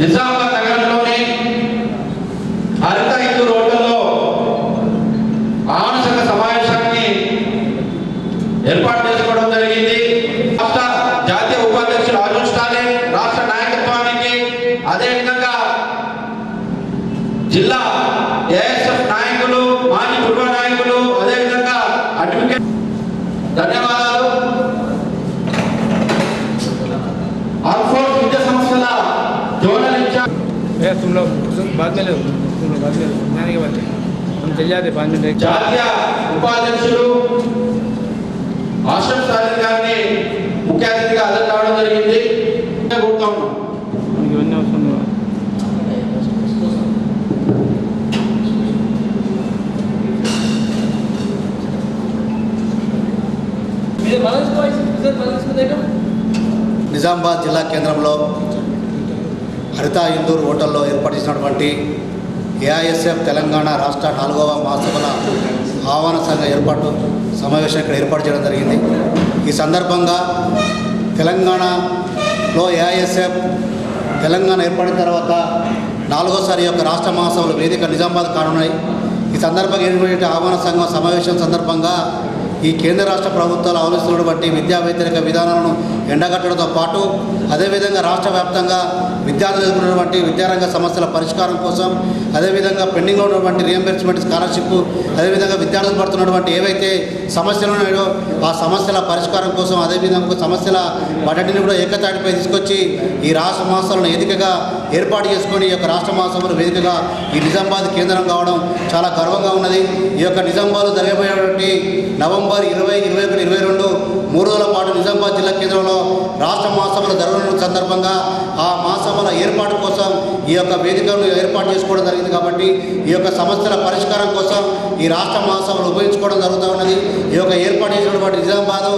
నిజామాబాద్ జాతీయ ఉపాధ్యక్షులు ఆశ్రమ సాధన గారిని ముఖ్య అతిథిగా అర్థం కావడం జరిగింది. కోరుతా ఉన్నాం ఇవన్నీ అవసరం నిజామాబాద్ జిల్లా కేంద్రంలో హరిత ఇందూర్ హోటల్లో ఏర్పాటు చేసినటువంటి ఏఐఎస్ఎఫ్ తెలంగాణ రాష్ట్ర నాలుగవ మహాసభల ఆహ్వాన సంఘ ఏర్పాటు సమావేశం ఇక్కడ ఏర్పాటు చేయడం జరిగింది. ఈ సందర్భంగా తెలంగాణలో ఏఐఎస్ఎఫ్ తెలంగాణ ఏర్పడిన తర్వాత నాలుగోసారి యొక్క రాష్ట్ర మహాసభల వేదిక నిజామాబాద్ కానున్నాయి. ఈ సందర్భంగా ఏర్పడే ఆహ్వాన సంఘం సమావేశం సందర్భంగా ఈ కేంద్ర రాష్ట్ర ప్రభుత్వాలు అవలంబిస్తున్నటువంటి విద్యా వ్యతిరేక విధానాలను ఎండగట్టడంతో పాటు అదేవిధంగా రాష్ట్ర వ్యాప్తంగా విద్యార్థులు ఎదుర్కొన్నటువంటి విద్యారంగ సమస్యల పరిష్కారం కోసం అదేవిధంగా పెండింగ్లో ఉన్నటువంటి రియంబర్స్మెంట్ స్కాలర్షిప్ అదేవిధంగా విద్యార్థులు పడుతున్నటువంటి ఏవైతే సమస్యలు ఉన్నాయో ఆ సమస్యల పరిష్కారం కోసం అదేవిధంగా సమస్యల వాటిని కూడా ఏకతాటిపై తీసుకొచ్చి ఈ రాష్ట్ర మహాసభలను ఎదికగా ఏర్పాటు చేసుకొని ఈ యొక్క రాష్ట్ర మహాసభలు వేదికగా ఈ నిజామాబాద్ కేంద్రం కావడం చాలా గర్వంగా ఉన్నది. ఈ యొక్క నిజామాబాద్లో జరగబోయేటువంటి నవంబర్ ఇరవై ఇరవై ఒకటి ఇరవై రెండు మూడు రోజుల పాటు నిజామాబాద్ జిల్లా కేంద్రంలో రాష్ట్ర మహాసభలు జరగడం సందర్భంగా ఆ మహాసభల ఏర్పాటు కోసం ఈ యొక్క వేదికను ఏర్పాటు చేసుకోవడం జరిగింది కాబట్టి ఈ యొక్క సమస్యల పరిష్కారం కోసం ఈ రాష్ట్ర మహాసభలు ఉపయోగించుకోవడం జరుగుతూ ఉన్నది. ఈ యొక్క ఏర్పాటు చేసినటువంటి నిజామాబాద్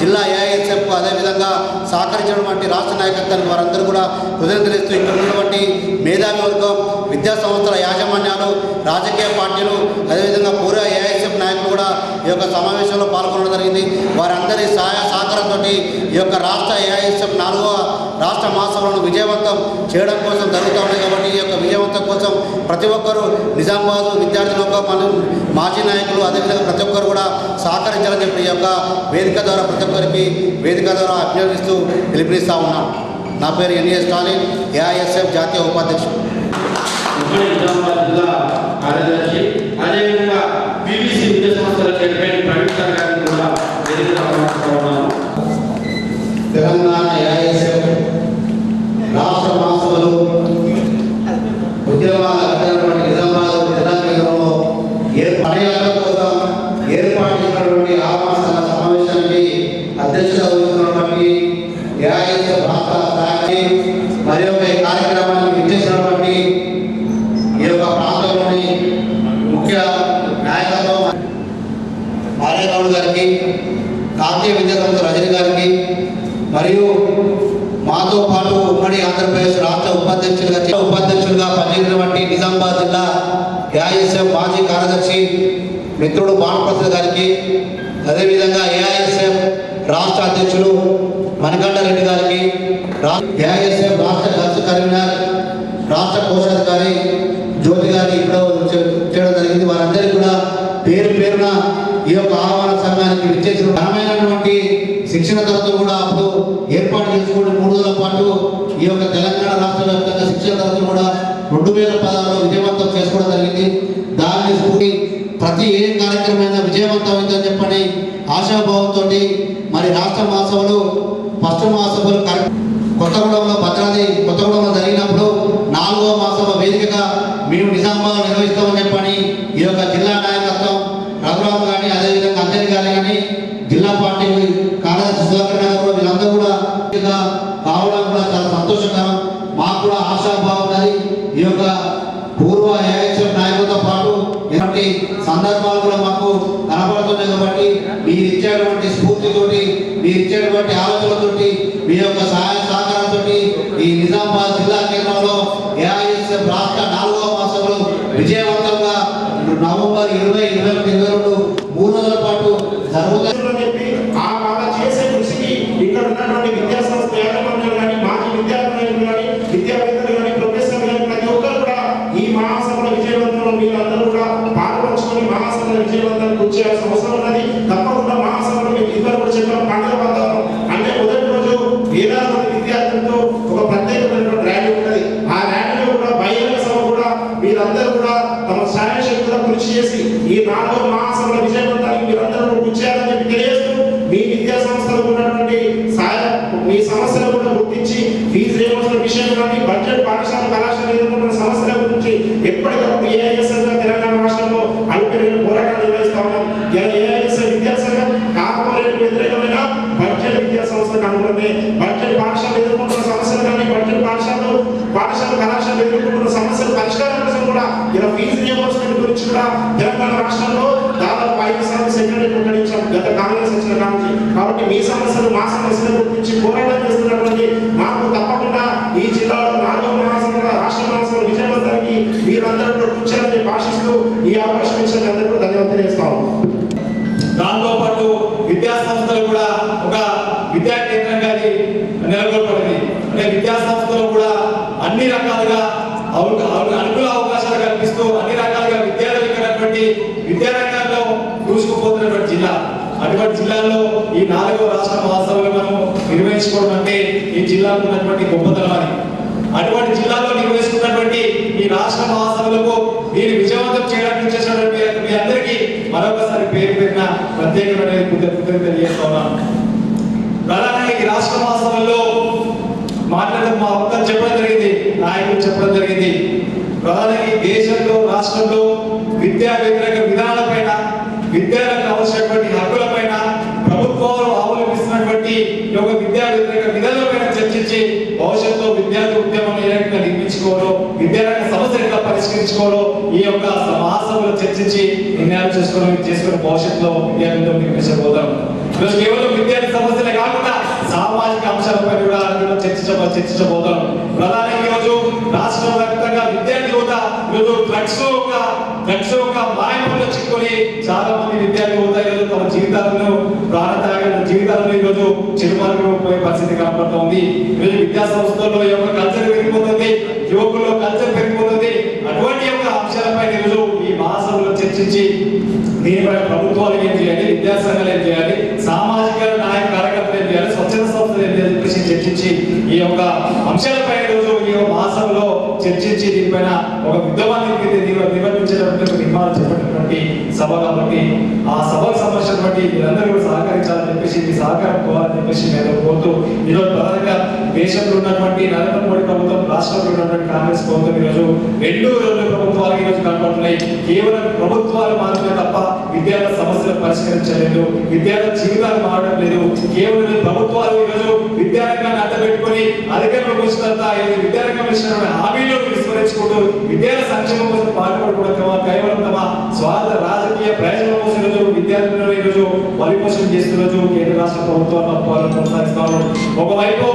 జిల్లా ఏఐఎస్ఎఫ్ అదేవిధంగా సహకరించినటువంటి రాష్ట్ర నాయకత్వానికి వారందరూ కూడా హృదయం ఇస్తూ ఇక్కడ ఉన్నటువంటి మేధావివర్గం విద్యా సంస్థల యాజమాన్యాలు రాజకీయ పార్టీలు అదేవిధంగా పూర్వ ఏఐఎస్ఎఫ్ నాయకులు కూడా ఈ యొక్క సమావేశంలో పాల్గొనడం జరిగింది. వారందరి సహాయ సహకారంతో ఈ యొక్క రాష్ట్ర ఏఐఎస్ఎఫ్ నాలుగవ రాష్ట్ర మహాసభలను విజయవంతం చేయడం కోసం జరుగుతూ ఉన్నాయి కాబట్టి ఈ యొక్క విజయవంతం కోసం ప్రతి ఒక్కరూ నిజామాబాద్ విద్యార్థులకు ఒక మన మాజీ నాయకులు అదేవిధంగా ప్రతి ఒక్కరు కూడా సహకరించాలని చెప్పి ఈ యొక్క వేదిక ద్వారా ప్రతి ఒక్కరికి వేదిక ద్వారా అభ్యర్థిస్తూ పిలుపునిస్తా ఉన్నాం. నా పేరు ఎన్ఏ స్టాలిన్ ఏఐఎస్ఎఫ్ జాతీయ ఉపాధ్యక్షుడు. కార్యదర్శి తెలంగాణ ఏఐఎస్ఎఫ్ రాష్ట్ర మహాసభలు ఉద్యమాల అధ్యయనటువంటి నిజామాబాద్ జిల్లా కేంద్రంలో ఏర్పాటు కోసం ఏర్పాటు చేసినటువంటి ఆహ్వాన సంఘ సమావేశానికి అధ్యక్షత వహిస్తున్నటువంటి ఏఐఎస్ఎఫ్ రాష్ట్ర స్థాయి మరి యొక్క ఈ కార్యక్రమానికి విచ్చేసినటువంటి ఈ యొక్క ప్రాంతంలోని ముఖ్య నాయకత్వం మారేగౌడ్ గారికి కాకీయ విద్యా సంస్థ రజని గారికి మరియు మాతో పాటు ఉమ్మడి ఆంధ్రప్రదేశ్ రాష్ట్ర ఉపాధ్యక్షులుగా ఉపాధ్యక్షులుగా పనిచేసినటువంటి నిజామాబాద్ జిల్లా ఏఐఎస్ఎఫ్ మాజీ కార్యదర్శి మిత్రుడు బాణప్రసాద్ గారికి అదేవిధంగా ఏఐఎస్ఎఫ్ రాష్ట్ర అధ్యక్షులు మణికంఠ రెడ్డి గారికి ఏఐఎస్ఎఫ్ ఏ విజయవంతమైందని విజయవంతం చెప్పని ఆశాభావంతో మరి రాష్ట్ర మహాసభలు ఫస్ట్ మహాసభలు కొత్తగూడెంలో భద్రాద్రి కొత్తగూడెంలో జరిగినప్పుడు నాలుగో మహాసభ వేదికగా మేము నిజామాబాద్ నిర్వహిస్తామని చెప్పని ఈ యొక్క జిల్లా വ്യത്യാസം గత కాంగ్రెస్ వచ్చిన కాంగ్రెస్ కాబట్టి మీ సమస్యలు మా సమస్యలు గురించి పోరాటం చేస్తున్నటువంటి మాకు తప్పకుండా ఈ జిల్లాలో నాలుగో మహాసభ రాష్ట్ర మహాసభ విజయవంతానికి మీరందరూ కూడా కూర్చోాలని ఆశిస్తూ ఈ అవకాశం ఇచ్చిన అందరికీ ధన్యవాదాలు తెలియజేస్తాము. దాంతో పాటు విద్యా సంస్థలు కూడా ఒక విద్యా కేంద్రంగా అది నెలకొల్పడింది అంటే విద్యా సంస్థలు కూడా అన్ని రకాలుగా అవు- అనుకూల అవకాశాలు కల్పిస్తూ అన్ని రకాలుగా విద్యార్థులు విద్యా రంగంలో దూసుకుపోతున్నటువంటి హైదరాబాద్ జిల్లాలో ఈ నాలుగో రాష్ట్ర మహాసభలు మనం నిర్వహించుకోవడం అంటే ఈ జిల్లాకు ఉన్నటువంటి గొప్పతనం అని అటువంటి జిల్లాలో నిర్వహిస్తున్నటువంటి ఈ రాష్ట్ర మహాసభలకు మీరు విజయవంతం చేయడానికి చేసినటువంటి మీ- మీ అందరికీ మరొకసారి పేరు పెట్టిన ప్రత్యేకమైన కృతజ్ఞతలు తెలియజేస్తున్నాను ప్రధానంగా ఈ రాష్ట్ర మహాసభల్లో మాట్లాడడం మా వక్తలు చెప్పడం జరిగింది నాయకులు చెప్పడం జరిగింది. ప్రధానంగా ఈ దేశంలో రాష్ట్రంలో విద్యా వ్యతిరేక విధానాలపైన విద్యార్థులకు అవసరమైనటువంటి హక్కులపైన ప్రభుత్వాలు అవలంబిస్తున్నటువంటి ఈ యొక్క విద్యా వ్యతిరేక విధానాలపైన చర్చించి భవిష్యత్తులో విద్యార్థి ఉద్యమం ఏ రకంగా నిర్మించుకోవాలో విద్యారంగ సమస్యలు ఎట్లా పరిష్కరించుకోవాలో ఈ యొక్క మహాసభలో చర్చించి నిర్ణయాలు చేసుకొని చేసుకుని భవిష్యత్తులో విద్యార్థులతో నిర్మించబోతాం ఈరోజు కేవలం విద్యార్థి సమస్యలే కాకుండా సామాజిక అంశాలపై కూడా చర్చించ చర్చించబోతాం. ప్రధానంగా ఈరోజు రాష్ట్ర వ్యాప్తంగా విద్యార్థి యువత ఈరోజు డ్రగ్స్ ఒక డ్రగ్స్ ఒక మాయమంలో చిక్కుకొని చాలా మంది విద్యార్థి యువత ఈరోజు తమ జీవితాలను ప్రాణత్యాగ జీవితాలను ఈరోజు చిరుమార్గం పోయే పరిస్థితి కనపడుతోంది. ఈరోజు విద్యా సంస్థల్లో ఈ యొక్క కల్చర్ పెరిగిపోతుంది యువకుల్లో కల్చర్ పెరిగిపోతుంది. అటువంటి యొక్క అంశాలపై ఈరోజు ఈ మహాసభలో చర్చించి దీనిపై ప్రభుత్వాలు ఏం చేయాలి విద్యాసంఘాలు ఏం చేయాలి సామాజిక నాయక కార్యకర్తలు ఏం చేయాలి స్వచ్ఛంద చెప్పేసి చర్చించి ఈ యొక్క అంశాలపై ఈరోజు ఈ యొక్క మాసంలో చర్చించి దీనిపైన ఒక ఉద్యమాన్ని నిర్వహించేటటువంటి నిర్మాణం చేపట్టినటువంటి సభ కాబట్టి ఆ సభకు సంబంధించినటువంటి మీరందరూ సహకరించాలని చెప్పేసి మీ సహకారం కోవాలని చెప్పేసి నేను కోరుతూ ఈరోజు ప్రధానంగా దేశంలో ఉన్నటువంటి నరేంద్ర మోడీ ప్రభుత్వం రాష్ట్రంలో ఉన్నటువంటి కాంగ్రెస్ ప్రభుత్వం ఈరోజు రెండు రెండు ప్రభుత్వాలు ఈరోజు కనపడుతున్నాయి కేవలం ప్రభుత్వాలు మాత్రమే తప్ప విద్యార్థుల సమస్యలు పరిష్కరించలేదు. విద్యార్థుల జీవితాలు మారడం లేదు. కేవలం ఈ ప్రభుత్వాలు ఈరోజు విద్యారంగాన్ని అడ్డబెట్టుకొని అధికారంలోకి వచ్చిన తర్వాత ఈ విద్యారంగం ఇచ్చిన హామీలు విస్మరించుకుంటూ విద్యార్థుల సంక్షేమం కోసం పాటుపడుకోవడం కేవలం తమ స్వార్థ రాజకీయ ప్రయోజనం కోసం ఈరోజు విద్యార్థులను ఈరోజు బలిపోషణ చేస్తున్న రోజు కేంద్ర రాష్ట్ర ప్రభుత్వాలు తప్పులను కొనసాగిస్తాను ఒకవైపు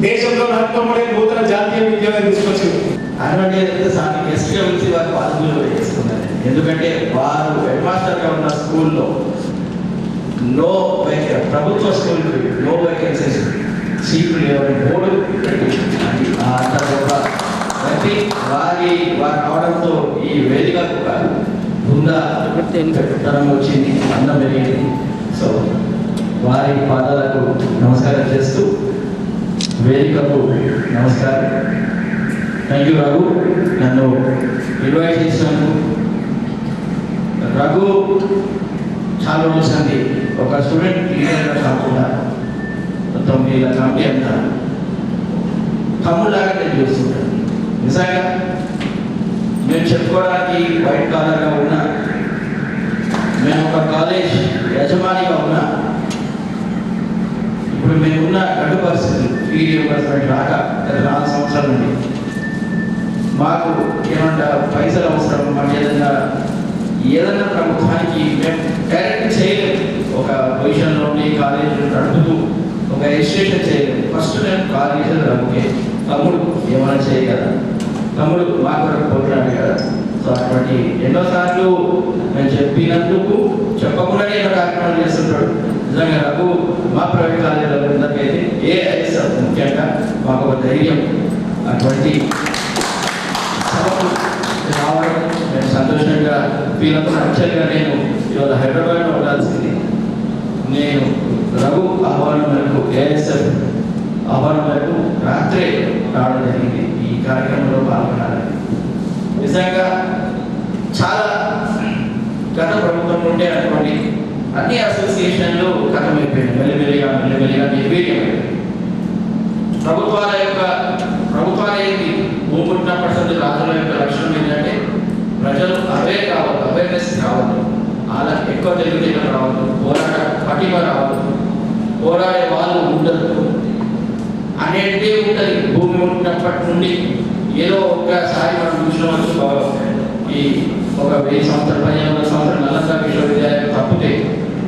దేశంలో నరేంద్ర మోడీ నూతన జాతీయ విద్యా తీసుకొచ్చింది. అటువంటి ఏదైతే వారు బాధ్యతలు ఎందుకంటే వారు హెడ్ మాస్టర్గా ఉన్న స్కూల్లో నో వేకెన్ ప్రభుత్వ స్కూల్కి నో వేకెన్సీస్ సీట్లు లేవని బోర్డు ఆ తర్వాత ప్రతి వారి వారు రావడంతో ఈ వేదిక ఒక బృంద పెట్టడం వచ్చింది అందం పెరిగింది. సో వారి పాదాలకు నమస్కారం చేస్తూ వేదికకు నమస్కారం. థ్యాంక్ యూ రఘు నన్ను ఇన్వైట్ చేసినందుకు రఘు చాలా రోజుంది ఒక స్టూడెంట్ లీడర్గా కాకుండా తొమ్మిది ఇలా కమిటీ అంటారు తమ్ముళ్ళలాగా నేను చూస్తుంటాను. నిజంగా మేము చెప్పుకోవడానికి వైట్ కాలర్గా ఉన్నా మేము ఒక కాలేజ్ యజమానిగా ఉన్నా ఇప్పుడు మేమున్న గడు పరిస్థితి ఫీ రియంబర్స్మెంట్ రాక గత నాలుగు సంవత్సరాల నుండి. మాకు ఏమంట పైసలు అవసరం మాకు ఏదైనా ఏదైనా ప్రభుత్వానికి మేము డైరెక్ట్ చేయలేదు. ఒక పొజిషన్లో ఉండి కాలేజీలు నడుపుతూ ఒక రిజిస్ట్రేషన్ చేయలేదు. ఫస్ట్ నేను కాల్ చేసేది తమ్ముడు ఏమైనా చేయగలరా తమ్ముడు మా కొరకు పోతున్నాడు కదా. సో అటువంటి ఎన్నోసార్లు నేను చెప్పినందుకు చెప్పకుండానే ఎన్నో కార్యక్రమాలు చేస్తుంటాడు. నిజంగా నాకు మా ప్రైవేట్ కాలేజీలో అందరికైతే ఏ ఐఎస్ ముఖ్యంగా మాకు ఒక ధైర్యం అటువంటి సభకు రావడం నేను సంతోషంగా వీళ్ళతో యాక్చువల్గా నేను ఇవాళ హైదరాబాద్లో ఉండాల్సింది. నేను రఘు ఆహ్వానం మేరకు ఏఎస్ఎఫ్ ఆహ్వానం మేరకు రాత్రే రావడం జరిగింది. ఈ కార్యక్రమంలో పాల్గొనాలని. నిజంగా చాలా గత ప్రభుత్వం ఉంటే అనుకోండి అన్ని అసోసియేషన్లు కథమైపోయినాయి. మెల్లిమెల్లిగా మెల్లిమెల్లిగా నిర్వీర్యమైపోయాయి ప్రభుత్వాల యొక్క ప్రభుత్వాలు ఏంటి భూమి పుట్టినప్పటి రాజుల యొక్క లక్షణం ప్రజలు అవే కావాలి అవేర్నెస్ కావాలి అలా ఎక్కువ తెలివితేటలు రావద్దు పోరాట పటిమ రావద్దు. పోరాడే వాళ్ళు ఉండదు అనేది ఉంటుంది. భూమి ఉన్నప్పటి నుండి ఏదో ఒక్కసారి మనం చూసినామని ఈ ఒక వెయ్యి సంవత్సరాల పదిహేను వందల సంవత్సరాల నలంద విశ్వవిద్యాలయం తప్పితే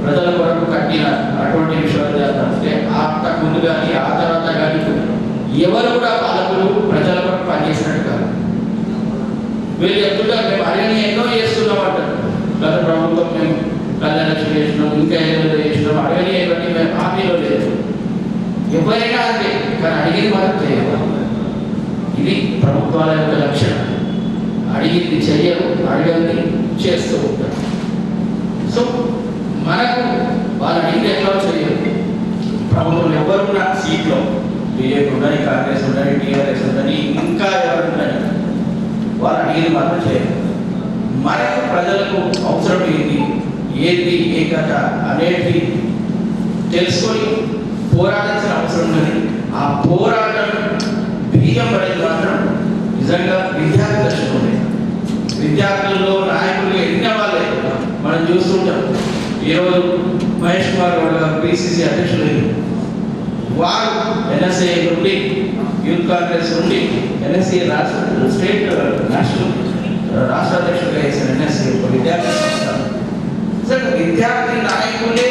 ప్రజల కొరకు కట్టిన అటువంటి విశ్వవిద్యాలయం తప్పితే ఆ ముందు కానీ ఆ తర్వాత కానీ ఎవరు కూడా పాలకులు ప్రజల కొరకు పనిచేసినట్టు కాదు. వీళ్ళు చెప్తుంటారు మేము అడిగిన ఎన్నో చేస్తున్నాం అంటారు. గత ప్రభుత్వం మేము కళ్యాణలక్ష్మి చేసినాం ఇంకా ఏదో చేసినాం అడిగిన ఇవన్నీ మేము హామీలో లేదు. ఎవరైనా అంతే కానీ అడిగింది మాత్రం చేయరు ఇది ప్రభుత్వాల యొక్క లక్షణం. అడిగింది చెయ్యరు అడిగింది చేస్తూ ఉంటారు. సో మనకు వాళ్ళు అడిగింది ఎట్లా చేయరు ప్రభుత్వం ఎవరున్నా సీట్లో బీజేపీ ఉండని కాంగ్రెస్ ఉండని టీఆర్ఎస్ ఉండని ఇంకా ఎవరు వారు వాళ్ళు అడిగింది మాత్రం చేయరు. మనకు ప్రజలకు అవసరం ఏంటి? ఏంటి ఏ కథ అనేది తెలుసుకొని పోరాడాల్సిన అవసరం ఉన్నది. ఆ పోరాటం బియ్యం పడేది మాత్రం నిజంగా విద్యార్థి దర్శనం విద్యార్థుల్లో నాయకులు ఎన్ని వాళ్ళే మనం చూస్తుంటాం. ఈరోజు మహేష్ కుమార్ గౌడ్ గారు పిసిసి అధ్యక్షులు వారు ఎన్ఎస్ఏ నుండి యూత్ కాంగ్రెస్ నుండి ఎన్ఎస్సీ రాష్ట్ర స్టేట్ నేషనల్ రాష్ట్ర అధ్యక్షుడిగా చేసిన ఎన్ఎస్ఏ ఒక విద్యార్థి సంస్థ. నిజంగా విద్యార్థి నాయకులే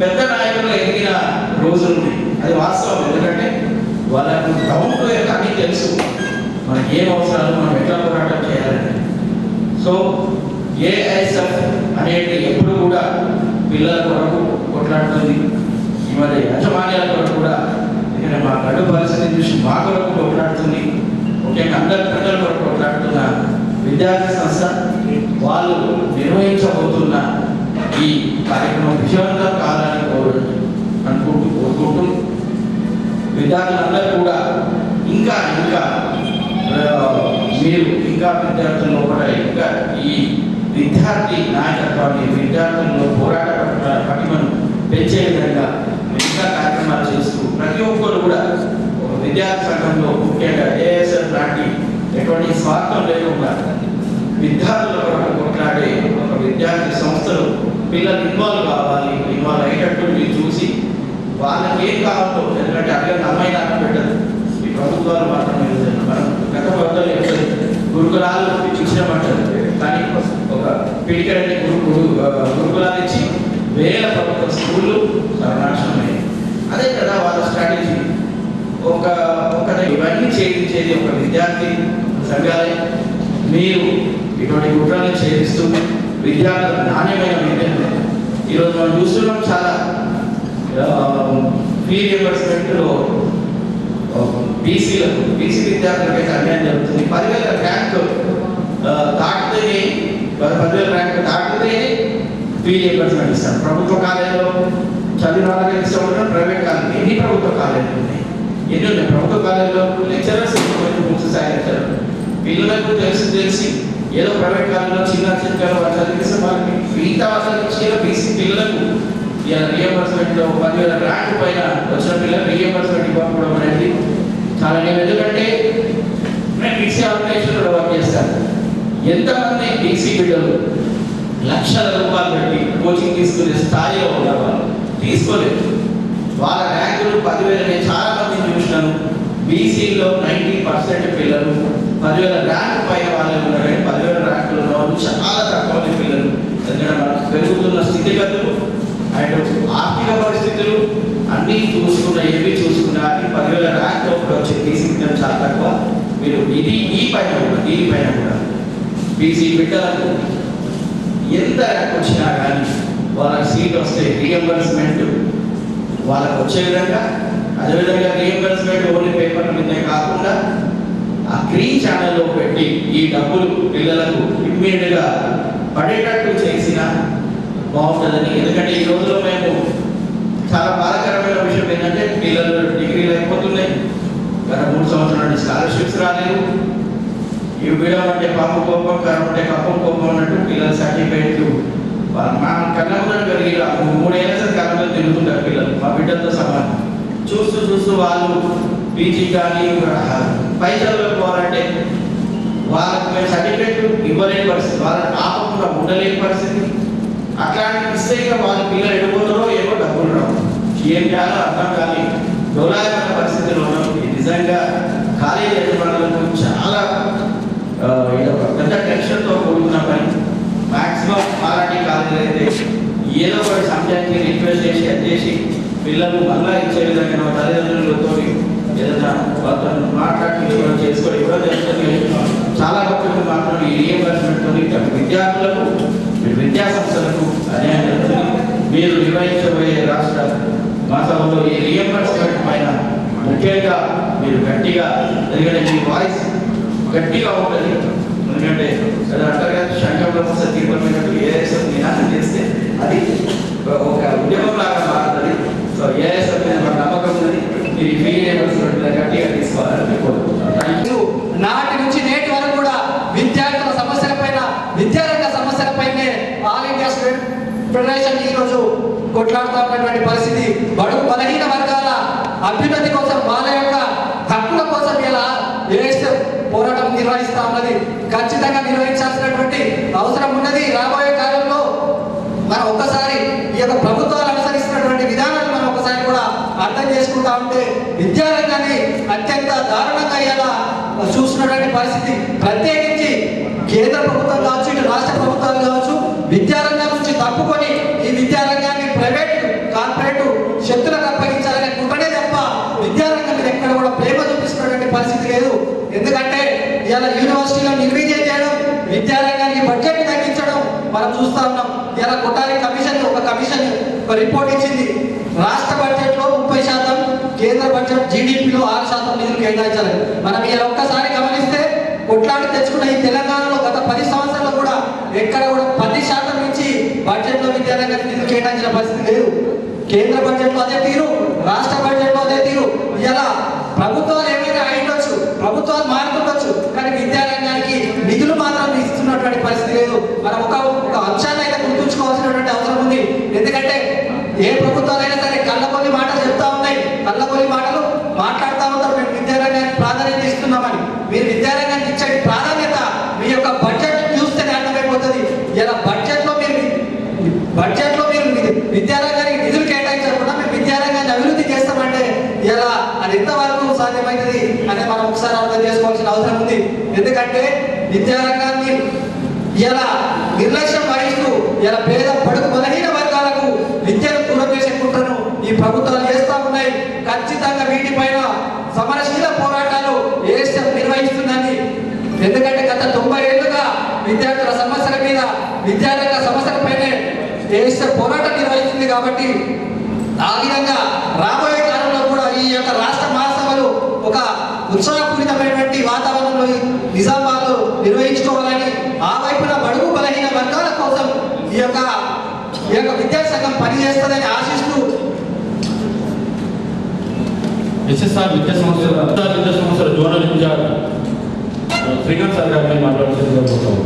పెద్ద నాయకులు ఎదిగిన రోజులు అది వాస్తవం. ఎందుకంటే వాళ్ళకు డౌన్ కానీ తెలుసు. మనకి ఏం అవసరాలు మనం ఎట్లా పోరాటం చేయాలని. సో ఏఐఎస్ఎఫ్ అనేది ఎప్పుడు కూడా పిల్లల కొరకు కొట్లాడుతుంది. ఈ మరి యజమాన్యాల కొరకు కూడా నేను మా గడు పరిస్థితి చూసి మా కొరకు కొట్లాడుతుంది. ముఖ్యంగా అందరి పిల్లల కొరకు కొట్లాడుతున్న విద్యార్థి సంస్థ. వాళ్ళు నిర్వహించబోతున్న ఈ కార్యక్రమం విజయవంతం కావాలని కోరు అనుకుంటూ కోరుకుంటూ విద్యార్థులందరూ కూడా ఇంకా ఇంకా మీరు ఇంకా విద్యార్థుల లోపల ఇంకా ఈ విద్యార్థి నాయకత్వాన్ని విద్యార్థుల్లో పోరాట పటిమను పెంచే విధంగా కార్యక్రమాలు చేస్తూ ప్రతి ఒక్కరు కూడా ఒక విద్యార్థి సంఘంలో ముఖ్యంగా ఏఎస్ఎల్ లాంటి ఎటువంటి స్వార్థం లేకుండా విద్యార్థుల కొరకు కొట్లాడే ఒక విద్యార్థి సంస్థలు పిల్లలు ఇన్వాల్వ్ కావాలి ఇన్వాల్వ్ అయ్యేటట్టు మీరు చూసి వాళ్ళకి ఏం కావాలో ఎందుకంటే అట్లా అమ్మాయి నాకు పెట్టదు. ఈ ప్రభుత్వాలు మాత్రమే మనం గత ప్రభుత్వాలు ఎప్పుడు గురుకులాలు ఇచ్చినామంటారు. కానీ ఒక పిడికడని గురు గురుకులాలు ఇచ్చి వేల ప్రభుత్వ స్కూళ్ళు సర్వనాశనమయ్యాయి అదే కదా వాళ్ళ స్ట్రాటజీ ఒక ఒక ఇవన్నీ చేయించేది ఒక విద్యార్థి సంఘాలే. మీరు ఇటువంటి కుట్రలను చేయిస్తూ విద్యార్థులకు నాణ్యమైన విద్యను ఈరోజు మనం చూస్తున్నాం చాలా ఫీ రియంబర్స్మెంట్లో బీసీలకు బీసీ విద్యార్థులకు అయితే అన్యాయం జరుగుతుంది. పదివేల ర్యాంక్ దాటితేనే పదివేల ర్యాంక్ దాటితేనే ఫీ రియంబర్స్మెంట్ ఇస్తారు. ప్రభుత్వ కాలేజీలో చదివిన వాళ్ళకి ఇస్తూ ప్రైవేట్ కాలేజ్ ఎన్ని ప్రభుత్వ కాలేజీలు ఉన్నాయి ఎన్ని ఉన్నాయి ప్రభుత్వ కాలేజీలో లెక్చరర్స్ ముఖ్య స్థాయి పిల్లలకు తెలిసి తెలిసి ఏదో ప్రైవేట్ కాలేజీలో చిన్న చిన్న చదివిస్తే వాళ్ళకి మిగతా వాళ్ళకి బీసీ పిల్లలకు రియంబర్స్మెంట్లో పదివేల ర్యాంక్ పైన వచ్చిన పిల్లలు రియంబర్స్మెంట్ ఇవ్వకపోవడం అనేది చాలా నేను ఎందుకంటే నేను బీసీ ఆర్గనైజేషన్లో వర్క్ చేస్తాను ఎంతమంది బీసీ బిడ్డలు లక్షల రూపాయలు పెట్టి కోచింగ్ తీసుకునే స్థాయిలో ఉన్నారు వాళ్ళు తీసుకోలేదు. వాళ్ళ ర్యాంకులు పదివేల నేను చాలా మందిని చూసినాను బీసీలో నైంటీ పర్సెంట్ పిల్లలు పదివేల ర్యాంక్ పైన వాళ్ళు ఉన్నారు కానీ పదివేల ర్యాంకులు ఉన్న వాళ్ళు చాలా తక్కువ పిల్లలు. ఎందుకంటే మనకు పెరుగుతున్న స్థితిగతులు అండ్ ఆర్థిక పరిస్థితులు అన్నీ చూసుకున్న ఏవి చూసుకున్నా అని పదివేల ర్యాంక్ ఒకటి వచ్చే బీసీ పిల్లలు చాలా తక్కువ. మీరు ఇది ఈ పైన కూడా దీనిపైన కూడా. బీసీ బిడ్డలకు ఎంత ర్యాంక్ వచ్చినా కానీ వాళ్ళకి సీట్ వస్తే రీఎంబర్స్మెంట్ వాళ్ళకు వచ్చే విధంగా అదేవిధంగా రీఎంబర్స్మెంట్ ఓన్లీ పేపర్ మీదే కాకుండా ఆ గ్రీన్ ఛానల్లో పెట్టి ఈ డబ్బులు పిల్లలకు ఇమ్మీడియట్గా పడేటట్టు చేసిన బాగుంటుందని. ఎందుకంటే ఈ రోజుల్లో మేము చాలా బాధాకరమైన విషయం ఏంటంటే పిల్లలు డిగ్రీలు అయిపోతున్నాయి. గత మూడు సంవత్సరాల నుండి స్కాలర్షిప్స్ రాలేదు. ఇవి వీడం అంటే పాపం కోపం కరం అంటే కప్పం కోపం అన్నట్టు పిల్లల సర్టిఫికేట్లు మా కళ్ళ ముందర పెరిగి మూడేళ్ళ సార్ తిరుగుతుంటారు పిల్లలు. మా బిడ్డలతో సమానం. చూస్తూ చూస్తూ వాళ్ళు పీజీ కానీ పై చదువులకు పోవాలంటే వాళ్ళకి మేము సర్టిఫికేట్ ఇవ్వలేని పరిస్థితి. వాళ్ళని ఆపకుండా ఉండలేని పరిస్థితి. అట్లాంటి ఇస్తే ఇక వాళ్ళ పిల్లలు ఎడిపోతారో ఏమో డబ్బులు రావు. ఏం చేయాలో అర్థం కానీ దౌర్భాగ్యమైన పరిస్థితిలో ఉన్నాం. నిజంగా కాలేజీ యజమానులకు చాలా పెద్ద టెన్షన్తో మ్యాక్సిమం అలాంటి కాలేజీలు అయితే ఏదో ఒక సమయానికి రిక్వెస్ట్ చేసి అది చేసి పిల్లలు మళ్ళా ఇచ్చే విధంగా తల్లిదండ్రులతో ఏదైనా వాళ్ళతో మాట్లాడి చేసుకొని కూడా జరుగుతుంది చాలా గొప్పలు మాత్రం ఈ రియంబర్స్మెంట్తో విద్యార్థులకు ఇటు విద్యా సంస్థలకు అన్యాయం జరుగుతుంది. మీరు నిర్వహించబోయే రాష్ట్ర మాసంలో ఈ రియంబర్స్మెంట్ పైన ముఖ్యంగా మీరు గట్టిగా ఎందుకంటే మీ వాయిస్ గట్టిగా ఉంటుంది. ఎందుకంటే అంటారు కదా శంఖంలో వస్తే తీర్పడినట్టు ఏఎస్ఎఫ్ నినాదం చేస్తే అది ఒక ఉద్యమం లాగా మారుతుంది. సో ఏఎస్ఎఫ్ మీద మన నమ్మకం ఉంది మీరు ఈ ఫీల్ గట్టిగా తీసుకోవాలని కోరుకుంటున్నాను. నాటి నుంచి నేటి వరకు కూడా విద్యార్థుల సమస్యల పైన విద్యారంగ సమస్యల పైనే ఆల్ ఇండియా స్టూడెంట్ ఫెడరేషన్ ఈ రోజు కొట్లాడుతూ ఉన్నటువంటి పరిస్థితి బడుగు బలహీన వర్గాల అభ్యున్నతి కోసం వాళ్ళ యొక్క హక్కుల కోసం ఇలా ఏఎస్ఎఫ్ పోరాటం నిర్వహిస్తా ఉన్నది. ఖచ్చితంగా నిర్వహించాల్సినటువంటి అవసరం ఉన్నది. రాబోయే కాలంలో మనం ఒక్కసారి ఈ యొక్క ప్రభుత్వాలు అనుసరిస్తున్నటువంటి విధానాన్ని మనం ఒకసారి కూడా అర్థం చేసుకుంటా ఉంటే విద్యారంగాన్ని అత్యంత దారుణంగా అయ్యేలా చూస్తున్నటువంటి పరిస్థితి. ప్రత్యేకించి కేంద్ర ప్రభుత్వం కావచ్చు ఇటు రాష్ట్ర ప్రభుత్వాలు కావచ్చు విద్యారంగం నుంచి తప్పుకొని ఈ విద్యారంగాన్ని ప్రైవేట్ కార్పొరేట్ శక్తులకు అప్పగించాలనే కుట్రనే తప్ప విద్యారంగం మీద ఎక్కడ కూడా ప్రేమ చూపిస్తున్నటువంటి పరిస్థితి లేదు. ఎందుకంటే ఇలా యూనివర్సిటీలో నిర్వీర్యం చేయడం విద్యారంగానికి బడ్జెట్ తగ్గించడం మనం చూస్తా ఉన్నాం. ఇలా కొట్టాలి కమిషన్ ఒక కమిషన్ ఒక రిపోర్ట్ ఇచ్చింది. రాష్ట్ర బడ్జెట్లో ముప్పై శాతం కేంద్ర బడ్జెట్ జీడిపిలో ఆరు శాతం నిధులు కేటాయించాలి మనం ఇలా ఒక్కసారి గమనిస్తే కొట్లాడి తెచ్చుకున్న ఈ తెలంగాణలో గత పది సంవత్సరాలు కూడా ఎక్కడ కూడా పది శాతం నుంచి బడ్జెట్లో విద్యారంగానికి నిధులు కేటాయించిన పరిస్థితి లేదు. కేంద్ర బడ్జెట్లో అదే తీరు రాష్ట్ర బడ్జెట్లో అదే తీరు. ఇలా ప్రభుత్వాలు ఏమైనా అయిండొచ్చు ప్రభుత్వాలు మారుతుండొచ్చు కానీ విద్యారంగానికి నిధులు మాత్రం ఇస్తున్నటువంటి పరిస్థితి లేదు. మనం ఒక ఒక అంశాన్ని అయితే గుర్తుంచుకోవాల్సినటువంటి అవసరం ఉంది. ఎందుకంటే ఏ ప్రభుత్వాలు సరే కళ్ళబొల్లి మాటలు చెప్తా ఉన్నాయి కళ్ళబొల్లి మాటలు మాట్లాడుతూ ఉంటారు మేము విద్యారంగానికి ప్రాధాన్యత ఇస్తున్నామని మీరు విద్యారంగానికి ఇచ్చే ప్రాధాన్యత మీ యొక్క బడ్జెట్ చూస్తేనే అర్థమైపోతుంది ఇలా బడ్జెట్లో మీరు బడ్జెట్లో మీరు వి- విద్యారంగానికి నిధులు కేటాయించకుండా మేము విద్యారంగాన్ని అభివృద్ధి చేస్తామంటే ఇలా అది ఎంతవరకు సాధ్యమవుతుంది అని మనం ఒకసారి అర్థం చేసుకోవాల్సిన అవసరం ఉంది ఎందుకంటే విద్యారంగాన్ని ఇలా నిర్లక్ష్యం వహిస్తూ ఇలా పేద పడుకు బలహీన వర్గాలకు విద్యను దూరం చేసే కుట్రను ఈ ప్రభుత్వాలు చేస్తా ఉన్నాయి. ఖచ్చితంగా వీటిపైన సమరశీల పోరాటాలు ఏఎస్ఎఫ్ నిర్వహిస్తుందని. ఎందుకంటే గత తొంభై ఏళ్ళుగా విద్యార్థుల సమస్యల మీద విద్యారంగ సమస్యలపైనే ఏఎస్ఎఫ్ పోరాటం నిర్వహిస్తుంది కాబట్టి ఆ విధంగా రాబోయే కాలంలో కూడా ఈ యొక్క రాష్ట్ర మహాసభలు ఒక ఉత్సాహపూరితమైనటువంటి వాతావరణంలో నిజామాబాద్ నిర్వహించుకోవాలని ఆ వైపున బడుగు బలహీన వర్గాల కోసం ఈ యొక్క ఈ యొక్క విద్యాసంఘం పనిచేస్తుందని ఆశిస్తూ ఎస్ఎస్ఆర్ విద్యా సంస్థల విద్యా సంస్థల జోనల్ ఇన్ఛార్జ్ శ్రీకాంత్ సార్ గారిని మాట్లాడుతున్నాం